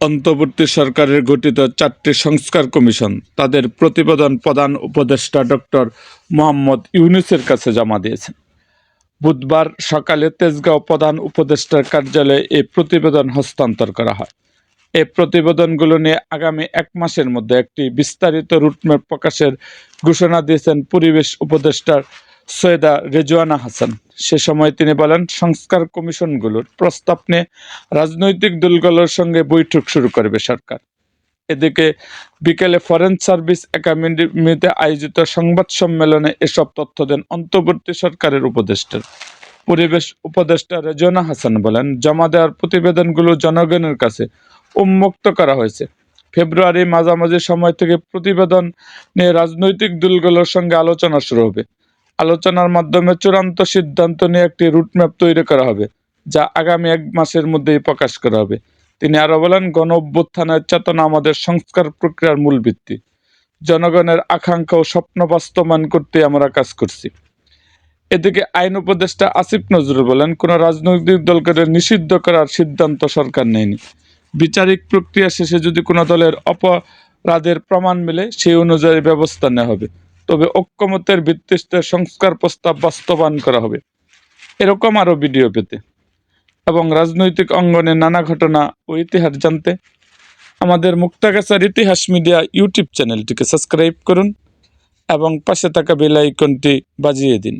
অন্তর্বর্তী সরকারের গঠিত চারটি সংস্কার কমিশন তাদের প্রতিবেদন প্রধান উপদেষ্টা ডক্টর মোহাম্মদ ইউনুসের কাছে জমা দিয়েছেন। বুধবার সকালে তেজগাঁও প্রধান উপদেষ্টার কার্যালয়ে এই প্রতিবেদন হস্তান্তর করা হয়। এই প্রতিবেদনগুলো নিয়ে আগামী এক মাসের মধ্যে একটি বিস্তারিত রুটম্যাপ প্রকাশের ঘোষণা দিয়েছেন পরিবেশ উপদেষ্টার সৈয়দা রেজওয়ানা হাসান। সে সময় তিনি বলেন, সংস্কার কমিশনগুলোর প্রস্তাব নিয়ে রাজনৈতিক দলগুলোর সঙ্গে বৈঠক শুরু করবে সরকার। এদিকে বিকেলে ফরেন সার্ভিস একাডেমিতে আয়োজিত সংবাদ সম্মেলনে এসব তথ্য দেন অন্তর্বর্তী সরকারের উপদেষ্টা। পরিবেশ উপদেষ্টা রেজনা হাসান বলেন, জমা দেওয়ার প্রতিবেদনগুলো জনগণের কাছে উন্মুক্ত করা হয়েছে। ফেব্রুয়ারি মাঝামাঝি সময় থেকে প্রতিবেদন নিয়ে রাজনৈতিক দলগুলোর সঙ্গে আলোচনা শুরু হবে। আলোচনার মাধ্যমে চূড়ান্ত সিদ্ধান্ত নিয়ে একটি রুটম্যাপ তৈরি করা হবে, যা আগামী এক মাসের মধ্যেই প্রকাশ করা হবে। তিনি আরও বলেন গণ অভ্যুত্থানের চেতনা আমাদের সংস্কার প্রক্রিয়ার মূল ভিত্তি। জনগণের আকাঙ্ক্ষা ও স্বপ্ন বাস্তবায়ন করতে আমরা কাজ করছি। এদিকে আইন উপদেষ্টা আসিফ নজরুল বলেন, কোনো রাজনৈতিক দলকে নিষিদ্ধ করার সিদ্ধান্ত সরকার নেয়নি। বিচারিক প্রক্রিয়া শেষে যদি কোনো দলের অপরাধের প্রমাণ মিলে, সেই অনুযায়ী ব্যবস্থা নেওয়া হবে। তবে ঐক্যমতের ভিত্তিতে সংস্কার প্রস্তাব বাস্তবায়ন করা হবে। এরকম আরও ভিডিও পেতে। এবং রাজনৈতিক অঙ্গনে নানা ঘটনা ও ইতিহাস জানতে আমাদের মুক্তাগাছার ইতিহাস মিডিয়া ইউটিউব চ্যানেলটিকে সাবস্ক্রাইব করুন এবং পাশে থাকা বেল আইকনটি বাজিয়ে দিন।